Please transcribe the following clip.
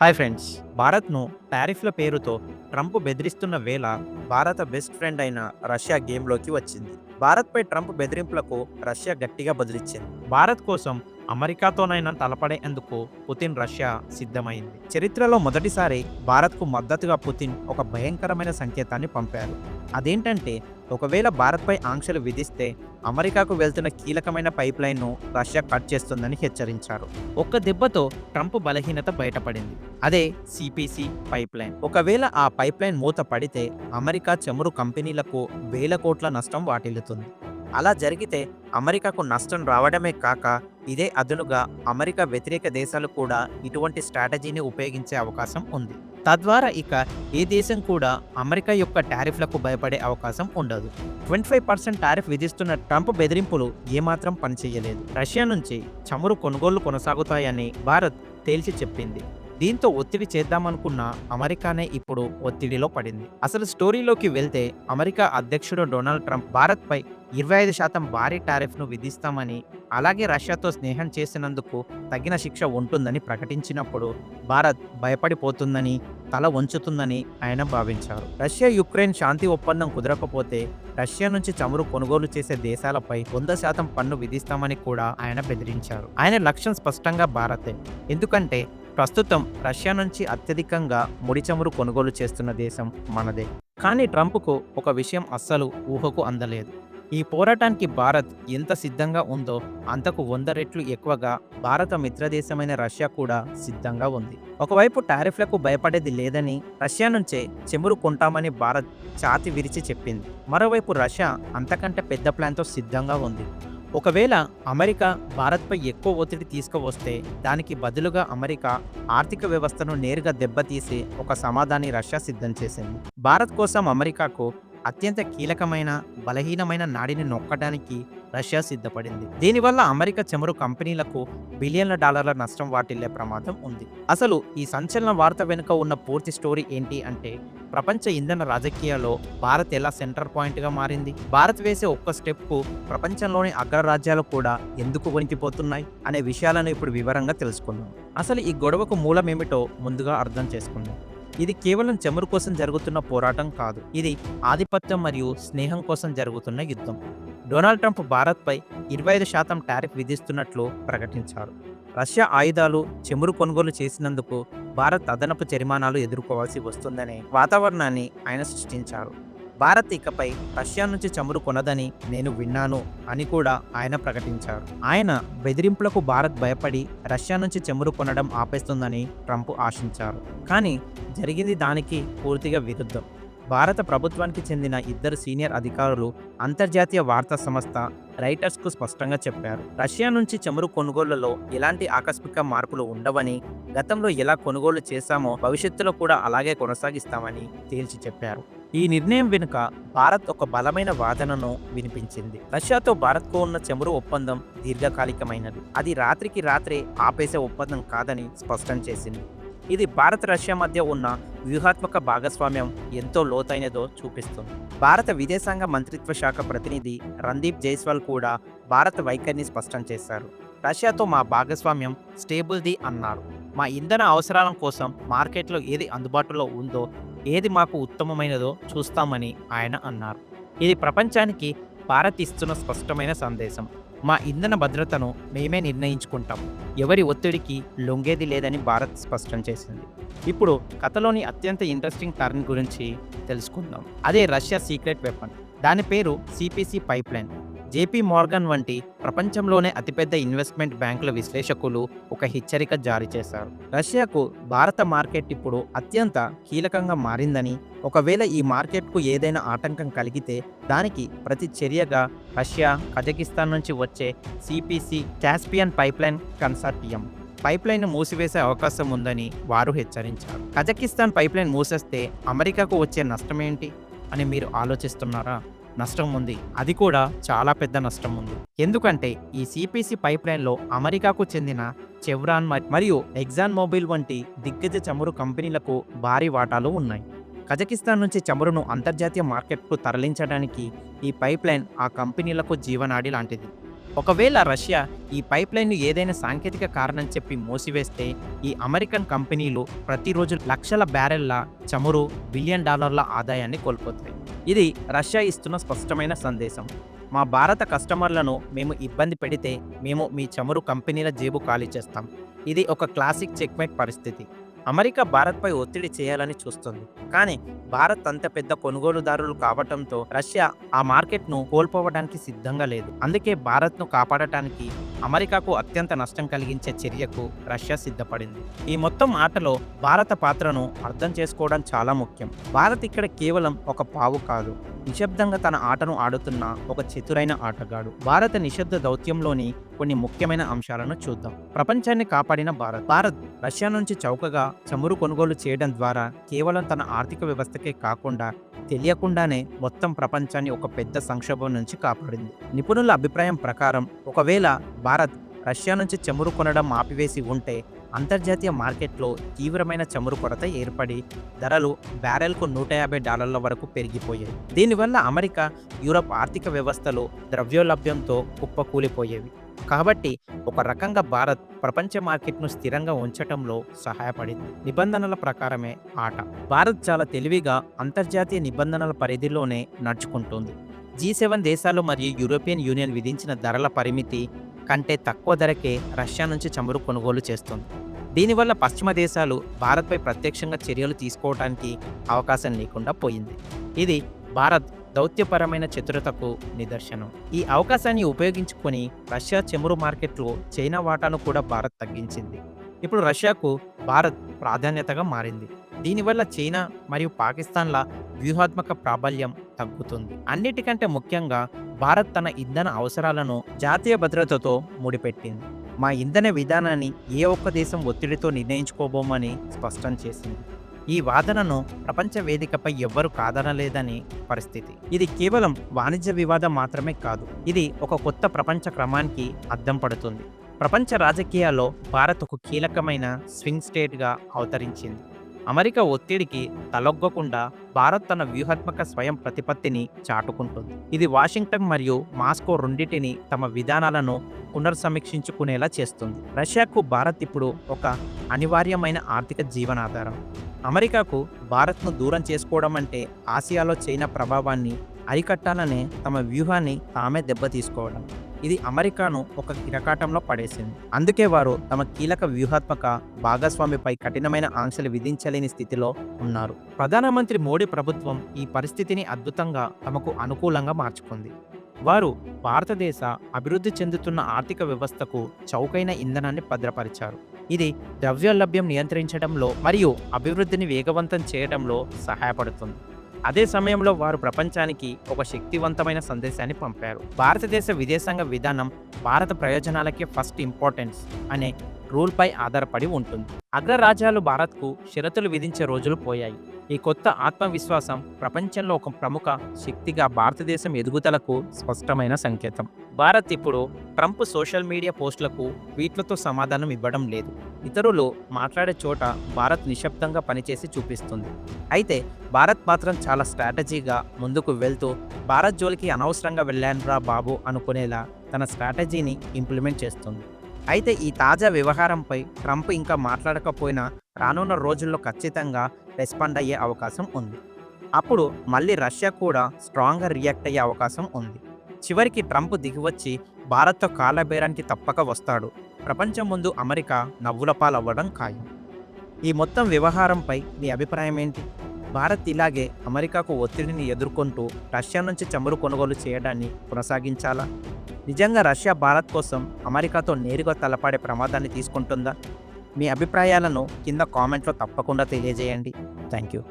Hi friends. భారత్ను టారిఫ్ల పేరుతో Trump బెదిరిస్తున్న వేళ భారత బెస్ట్ ఫ్రెండ్ అయిన రష్యా గేమ్లోకి వచ్చింది. భారత్పై ట్రంప్ బెదిరింపులకు రష్యా గట్టిగా బదిలిచ్చింది. భారత్ కోసం అమెరికాతోనైనా తలపడేందుకు పుతిన్ రష్యా సిద్ధమైంది. చరిత్రలో మొదటిసారి భారత్కు మద్దతుగా పుతిన్ ఒక భయంకరమైన సంకేతాన్ని పంపారు. అదేంటంటే ఒకవేళ భారత్పై ఆంక్షలు విధిస్తే అమెరికాకు వెళ్తున్న కీలకమైన పైప్లైన్ను రష్యా కట్ చేస్తుందని హెచ్చరించారు. ఒక్క దెబ్బతో ట్రంప్ బలహీనత బయటపడింది. అదే సిపిసి పైప్లైన్. ఒకవేళ ఆ పైప్లైన్ మూత పడితే అమెరికా చమురు కంపెనీలకు వేల కోట్ల నష్టం వాటిల్లుతుంది. అలా జరిగితే అమెరికాకు నష్టం రావడమే కాక ఇదే అదునుగా అమెరికా వ్యతిరేక దేశాలు కూడా ఇటువంటి స్ట్రాటజీని ఉపయోగించే అవకాశం ఉంది. తద్వారా ఇక ఏ దేశం కూడా అమెరికా యొక్క టారిఫ్లకు భయపడే అవకాశం ఉండదు. ట్వంటీ ఫైవ్ పర్సెంట్ టారిఫ్ విధిస్తున్న ట్రంప్ బెదిరింపులు ఏమాత్రం పనిచేయలేదు. రష్యా నుంచి చమురు కొనుగోళ్ళు కొనసాగుతాయని భారత్ తేల్చి చెప్పింది. దీంతో ఒత్తిడి చేద్దామనుకున్న అమెరికానే ఇప్పుడు ఒత్తిడిలో పడింది. అసలు స్టోరీలోకి వెళ్తే అమెరికా అధ్యక్షుడు డొనాల్డ్ ట్రంప్ భారత్పై ఇరవై ఐదు శాతం భారీ టారిఫ్ను విధిస్తామని అలాగే రష్యాతో స్నేహం చేసినందుకు తగిన శిక్ష ఉంటుందని ప్రకటించినప్పుడు భారత్ భయపడిపోతుందని తల వంచుతుందని ఆయన భావించారు. రష్యా యుక్రెయిన్ శాంతి ఒప్పందం కుదరకపోతే రష్యా నుంచి చమురు కొనుగోలు చేసే దేశాలపై వంద శాతం పన్ను విధిస్తామని కూడా ఆయన బెదిరించారు. ఆయన లక్ష్యం స్పష్టంగా భారతే. ఎందుకంటే ప్రస్తుతం రష్యా నుంచి అత్యధికంగా ముడి చమురు కొనుగోలు చేస్తున్న దేశం మనదే. కానీ ట్రంప్కు ఒక విషయం అస్సలు ఊహకు అందలేదు. ఈ పోరాటానికి భారత్ ఎంత సిద్ధంగా ఉందో అంతకు వంద రెట్లు ఎక్కువగా భారత మిత్రదేశమైన రష్యా కూడా సిద్ధంగా ఉంది. ఒకవైపు టారిఫ్లకు భయపడేది లేదని రష్యా నుంచే చెమురు కొంటామని భారత్ ఛాతి విరిచి చెప్పింది. మరోవైపు రష్యా అంతకంటే పెద్ద ప్లాన్తో సిద్ధంగా ఉంది. ఒకవేళ అమెరికా భారత్పై ఎక్కువ ఒత్తిడి తీసుకువస్తే దానికి బదులుగా అమెరికా ఆర్థిక వ్యవస్థను నేరుగా దెబ్బతీసి ఒక సమాధాన్ని రష్యా సిద్ధం చేసింది. భారత్ కోసం అమెరికాకు అత్యంత కీలకమైన బలహీనమైన నాడిని నొక్కడానికి రష్యా సిద్ధపడింది. దీనివల్ల అమెరికా చమురు కంపెనీలకు బిలియన్ల డాలర్ల నష్టం వాటిల్లే ప్రమాదం ఉంది. అసలు ఈ సంచలన వార్త వెనుక ఉన్న పూర్తి స్టోరీ ఏంటి అంటే ప్రపంచ ఇంధన రాజకీయాల్లో భారత్ ఎలా సెంటర్ పాయింట్గా మారింది? భారత్ వేసే ఒక్క స్టెప్కు ప్రపంచంలోని అగ్రరాజ్యాలు కూడా ఎందుకు వణికిపోతున్నాయి? అనే విషయాలను ఇప్పుడు వివరంగా తెలుసుకుందాం. అసలు ఈ గొడవకు మూలమేమిటో ముందుగా అర్థం చేసుకుందాం. ఇది కేవలం చమురు కోసం జరుగుతున్న పోరాటం కాదు. ఇది ఆధిపత్యం మరియు స్నేహం కోసం జరుగుతున్న యుద్ధం. డొనాల్డ్ ట్రంప్ భారత్పై ఇరవై ఐదు శాతం టారిఫ్ విధిస్తున్నట్లు ప్రకటించారు. రష్యా ఆయుధాలు చెమురు కొనుగోలు చేసినందుకు భారత్ అదనపు జరిమానాలు ఎదుర్కోవాల్సి వస్తుందనే వాతావరణాన్ని ఆయన సృష్టించారు. భారత్ ఇకపై రష్యా నుంచి చమురు కొనదని నేను విన్నాను అని కూడా ఆయన ప్రకటించారు. ఆయన బెదిరింపులకు భారత్ భయపడి రష్యా నుంచి చమురు కొనడం ఆపేస్తుందని ట్రంప్ ఆశించారు. కానీ జరిగింది దానికి పూర్తిగా విరుద్ధం. భారత ప్రభుత్వానికి చెందిన ఇద్దరు సీనియర్ అధికారులు అంతర్జాతీయ వార్తా సంస్థ రైటర్స్కు స్పష్టంగా చెప్పారు. రష్యా నుంచి చమురు కొనుగోళ్ళలో ఎలాంటి ఆకస్మిక మార్పులు ఉండవని గతంలో ఎలా కొనుగోలు చేశామో భవిష్యత్తులో కూడా అలాగే కొనసాగిస్తామని తేల్చి చెప్పారు. ఈ నిర్ణయం వెనుక భారత్ ఒక బలమైన వాదనను వినిపించింది. రష్యాతో భారత్కు ఉన్న చమురు ఒప్పందం దీర్ఘకాలికమైనది. అది రాత్రికి రాత్రే ఆపేసే ఒప్పందం కాదని స్పష్టం చేసింది. ఇది భారత్ రష్యా మధ్య ఉన్న వ్యూహాత్మక భాగస్వామ్యం ఎంతో లోతైనదో చూపిస్తుంది. భారత విదేశాంగ మంత్రిత్వ శాఖ ప్రతినిధి రణదీప్ జైస్వాల్ కూడా భారత వైఖరిని స్పష్టం చేశారు. రష్యాతో మా భాగస్వామ్యం స్టేబుల్ది అన్నారు. మా ఇంధన అవసరాల కోసం మార్కెట్లో ఏది అందుబాటులో ఉందో ఏది మాకు ఉత్తమమైనదో చూస్తామని ఆయన అన్నారు. ఇది ప్రపంచానికి భారత్ ఇస్తున్న స్పష్టమైన సందేశం. మా ఇంధన భద్రతను మేమే నిర్ణయించుకుంటాం. ఎవరి ఒత్తిడికి లొంగేది లేదని భారత్ స్పష్టం చేసింది. ఇప్పుడు కథలోని అత్యంత ఇంట్రెస్టింగ్ టర్న్ గురించి తెలుసుకుందాం. అదే రష్యా సీక్రెట్ వెపన్. దాని పేరు సిపిసి పైప్లైన్. జేపీ మార్గన్ వంటి ప్రపంచంలోనే అతిపెద్ద ఇన్వెస్ట్మెంట్ బ్యాంకుల విశ్లేషకులు ఒక హెచ్చరిక జారీ చేశారు. రష్యాకు భారత మార్కెట్ ఇప్పుడు అత్యంత కీలకంగా మారిందని ఒకవేళ ఈ మార్కెట్కు ఏదైనా ఆటంకం కలిగితే దానికి ప్రతి చర్యగా రష్యా కజకిస్తాన్ నుంచి వచ్చే CPC Caspian pipeline consortium pipeline మూసివేసే అవకాశం ఉందని వారు హెచ్చరించారు. కజకిస్తాన్ పైప్లైన్ మూసేస్తే అమెరికాకు వచ్చే నష్టం ఏంటి అని మీరు ఆలోచిస్తున్నారా? నష్టం ఉంది. అది కూడా చాలా పెద్ద నష్టం ఉంది. ఎందుకంటే ఈ సిపిసి పైప్లైన్లో అమెరికాకు చెందిన చెవ్రాన్ మరియు ఎగ్జాన్ మొబైల్ వంటి దిగ్గజ చమురు కంపెనీలకు భారీ వాటాలు ఉన్నాయి. కజకిస్తాన్ నుంచి చమురును అంతర్జాతీయ మార్కెట్కు తరలించడానికి ఈ పైప్లైన్ ఆ కంపెనీలకు జీవనాడి లాంటిది. ఒకవేళ రష్యా ఈ పైప్లైన్ను ఏదైనా సాంకేతిక కారణం చెప్పి మూసివేస్తే ఈ అమెరికన్ కంపెనీలు ప్రతిరోజు లక్షల బ్యారెల్ల చమురు బిలియన్ డాలర్ల ఆదాయాన్ని కోల్పోతాయి. ఇది రష్యా ఇస్తున్న స్పష్టమైన సందేశం. మా భారత కస్టమర్లను మేము ఇబ్బంది పెడితే మేము మీ చమురు కంపెనీల జేబు ఖాళీ చేస్తాం. ఇది ఒక క్లాసిక్ చెక్మేట్ పరిస్థితి. అమెరికా భారత్పై ఒత్తిడి చేయాలని చూస్తుంది. కానీ భారత్ అంత పెద్ద కొనుగోలుదారులు కావటంతో రష్యా ఆ మార్కెట్ను కోల్పోవడానికి సిద్ధంగా లేదు. అందుకే భారత్ను కాపాడటానికి అమెరికాకు అత్యంత నష్టం కలిగించే చర్యకు రష్యా సిద్ధపడింది. ఈ మొత్తం ఆటలో భారత పాత్రను అర్థం చేసుకోవడం చాలా ముఖ్యం. భారత్ ఇక్కడ కేవలం ఒక పావు కాదు. నిశ్శబ్దంగా తన ఆటను ఆడుతున్న ఒక చతురైన ఆటగాడు. భారత నిశ్శబ్ద దౌత్యంలోని కొన్ని ముఖ్యమైన అంశాలను చూద్దాం. ప్రపంచాన్ని కాపాడిన భారత్. భారత్ రష్యా నుంచి చౌకగా చమురు కొనుగోలు చేయడం ద్వారా కేవలం తన ఆర్థిక వ్యవస్థకే కాకుండా తెలియకుండానే మొత్తం ప్రపంచాన్ని ఒక పెద్ద సంక్షోభం నుంచి కాపాడింది. నిపుణుల అభిప్రాయం ప్రకారం ఒకవేళ భారత్ రష్యా నుంచి చమురు కొనడం ఆపివేసి ఉంటే అంతర్జాతీయ మార్కెట్లో తీవ్రమైన చమురు కొరత ఏర్పడి ధరలు బ్యారెల్కు నూట యాభై డాలర్ల వరకు పెరిగిపోయాయి. దీనివల్ల అమెరికా యూరప్ ఆర్థిక వ్యవస్థలో ద్రవ్యోలభ్యంతో కుప్పకూలిపోయేవి. కాబట్టి ఒక రకంగా భారత్ ప్రపంచ మార్కెట్ను స్థిరంగా ఉంచటంలో సహాయపడింది. నిబంధనల ప్రకారమే ఆట. భారత్ చాలా తెలివిగా అంతర్జాతీయ నిబంధనల పరిధిలోనే నడుచుకుంటుంది. జీ సెవెన్ దేశాలు మరియు యూరోపియన్ యూనియన్ విధించిన ధరల పరిమితి కంటే తక్కువ ధరకే రష్యా నుంచి చమురు కొనుగోలు చేస్తుంది. దీనివల్ల పశ్చిమ దేశాలు భారత్పై ప్రత్యక్షంగా చర్యలు తీసుకోవడానికి అవకాశం లేకుండా పోయింది. ఇది భారత్ దౌత్యపరమైన చతురతకు నిదర్శనం. ఈ అవకాశాన్ని ఉపయోగించుకొని రష్యా చమురు మార్కెట్లో చైనా వాటాను కూడా భారత్ తగ్గించింది. ఇప్పుడు రష్యాకు భారత్ ప్రాధాన్యతగా మారింది. దీనివల్ల చైనా మరియు పాకిస్తాన్ల వ్యూహాత్మక ప్రాబల్యం తగ్గుతుంది. అన్నిటికంటే ముఖ్యంగా భారత్ తన ఇంధన అవసరాలను జాతీయ భద్రతతో ముడిపెట్టింది. మా ఇంధన విధానాన్ని ఏ ఒక్క దేశం ఒత్తిడితో నిర్ణయించుకోబోమని స్పష్టం చేసింది. ఈ వాదనను ప్రపంచ వేదికపై ఎవ్వరు కాదనలేదని పరిస్థితి. ఇది కేవలం వాణిజ్య వివాదం మాత్రమే కాదు ఇది ఒక కొత్త ప్రపంచ క్రమానికి అద్దం పడుతుంది. ప్రపంచ రాజకీయాల్లో భారత్ ఒక కీలకమైన స్వింగ్ స్టేట్గా అవతరించింది. అమెరికా ఒత్తిడికి తలొగ్గకుండా భారత్ తన వ్యూహాత్మక స్వయం ప్రతిపత్తిని చాటుకుంటుంది. ఇది వాషింగ్టన్ మరియు మాస్కో రెండింటిని తమ విధానాలను పునర్సమీక్షించుకునేలా చేస్తుంది. రష్యాకు భారత్ ఇప్పుడు ఒక అనివార్యమైన ఆర్థిక జీవనాధారం. అమెరికాకు భారత్ను దూరం చేసుకోవడం అంటే ఆసియాలో చైనా ప్రభావాన్ని అరికట్టాలనే తమ వ్యూహాన్ని తామే దెబ్బతీసుకోవడం. ఇది అమెరికాను ఒక కిరకాటంలో పడేసింది. అందుకే వారు తమ కీలక వ్యూహాత్మక భాగస్వామిపై కఠినమైన ఆంక్షలు విధించలేని స్థితిలో ఉన్నారు. ప్రధానమంత్రి మోడీ ప్రభుత్వం ఈ పరిస్థితిని అద్భుతంగా తమకు అనుకూలంగా మార్చుకుంది. వారు భారతదేశ అభివృద్ధి చెందుతున్న ఆర్థిక వ్యవస్థకు చౌకైన ఇంధనాన్ని భద్రపరిచారు. ఇది ద్రవ్యలభ్యం నియంత్రించడంలో మరియు అభివృద్ధిని వేగవంతం చేయడంలో సహాయపడుతుంది. అదే సమయంలో వారు ప్రపంచానికి ఒక శక్తివంతమైన సందేశాన్ని పంపారు. భారతదేశ విదేశాంగ విధానం భారత ప్రయోజనాలకే ఫస్ట్ ఇంపార్టెన్స్ అనే రూల్పై ఆధారపడి ఉంటుంది. అగ్రరాజ్యాలు భారత్కు షరతులు విధించే రోజులు పోయాయి. ఈ కొత్త ఆత్మవిశ్వాసం ప్రపంచంలో ఒక ప్రముఖ శక్తిగా భారతదేశం ఎదుగుదలకు స్పష్టమైన సంకేతం. భారత్ ఇప్పుడు ట్రంప్ సోషల్ మీడియా పోస్టులకు ట్వీట్లతో సమాధానం ఇవ్వడం లేదు. ఇతరులు మాట్లాడే చోట భారత్ నిశ్శబ్దంగా పనిచేసి చూపిస్తుంది. అయితే భారత్ మాత్రం చాలా స్ట్రాటజీగా ముందుకు వెళ్తూ భారత్ జోలికి అనవసరంగా వెళ్ళానురా బాబు అనుకునేలా తన స్ట్రాటజీని ఇంప్లిమెంట్ చేస్తుంది. అయితే ఈ తాజా వ్యవహారంపై ట్రంప్ ఇంకా మాట్లాడకపోయినా రానున్న రోజుల్లో ఖచ్చితంగా రెస్పాండ్ అయ్యే అవకాశం ఉంది. అప్పుడు మళ్ళీ రష్యా కూడా స్ట్రాంగ్గా రియాక్ట్ అయ్యే అవకాశం ఉంది. చివరికి ట్రంప్ దిగివచ్చి భారత్తో కాలబేరానికి తప్పక వస్తాడు. ప్రపంచం ముందు అమెరికా నవ్వుల పాలవ్వడం ఖాయం. ఈ మొత్తం వ్యవహారంపై మీ అభిప్రాయం ఏంటి? భారత్ ఇలాగే అమెరికాకు ఒత్తిడిని ఎదుర్కొంటూ రష్యా నుంచి చమురు కొనుగోలు చేయడాన్ని కొనసాగించాలా? నిజంగా రష్యా భారత్ కోసం అమెరికాతో నేరుగా తలపడే ప్రమాదాన్ని తీసుకుంటుందా? మీ అభిప్రాయాలను కింద కామెంట్లో తప్పకుండా తెలియజేయండి. Thank you